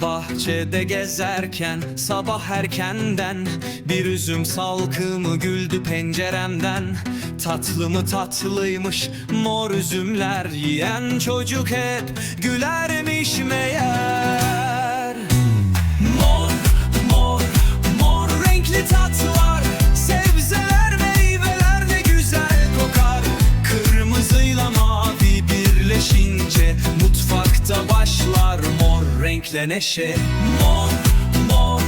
bahçede gezerken Sabah erkenden Bir üzüm salkımı güldü penceremden. Tatlı mı tatlıymış mor üzümler Yiyen çocuk hep gülermiş meğer. Mor, mor, mor renkli tatlar Sebzeler, meyveler ne güzel kokar. Kırmızıyla mavi birleşince Mutfakta başlar renkle neşe. Mor, mor,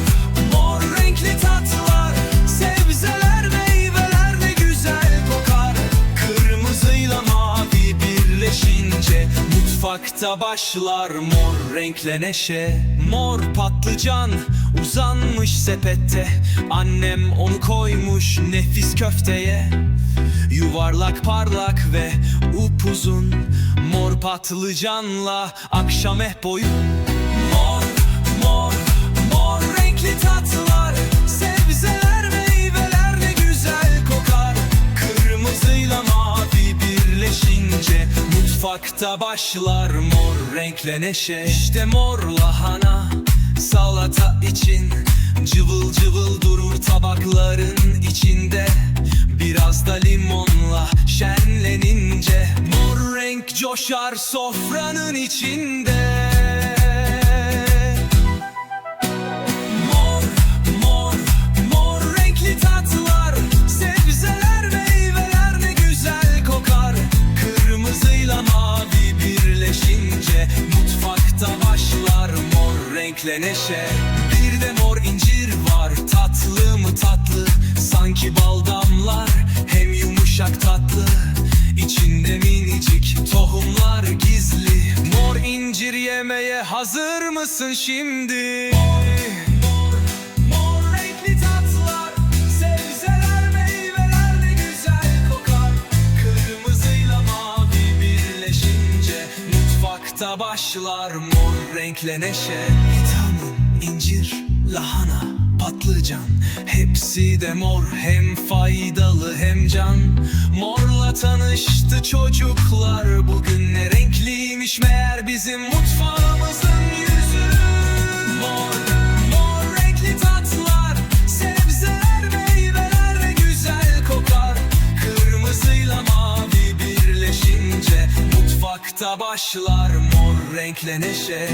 mor renkli tatlar. Sebzeler, meyveler ne güzel kokar. Kırmızıyla mavi birleşince Mutfakta başlar mor renkle neşe. Mor patlıcan uzanmış sepette. Annem onu koymuş nefis köfteye. Yuvarlak parlak ve upuzun Mor patlıcanla akşam eh boyu Mutfakta başlar mor renkle neşe. İşte mor lahana salata için Cıvıl cıvıl durur tabakların içinde. Biraz da limonla şenlenince Mor renk coşar sofranın içinde renkle neşe Bir de mor incir var tatlı mı tatlı? Sanki bal damlar hem yumuşak tatlı. İçinde minicik tohumlar gizli. Mor incir yemeye hazır mısın şimdi? Mor, Mutfakta başlar mor renkle neşe. Vitamin, incir, lahana, patlıcan. Hepsi de mor hem faydalı hem can. Morla tanıştı çocuklar Bugün ne renkliymiş meğer bizim mutfağımızın yüzü. Mor, mor renkli tatlar Sebzeler, meyveler güzel kokar. Kırmızıyla mavi birleşince Mutfakta başlar renkle neşe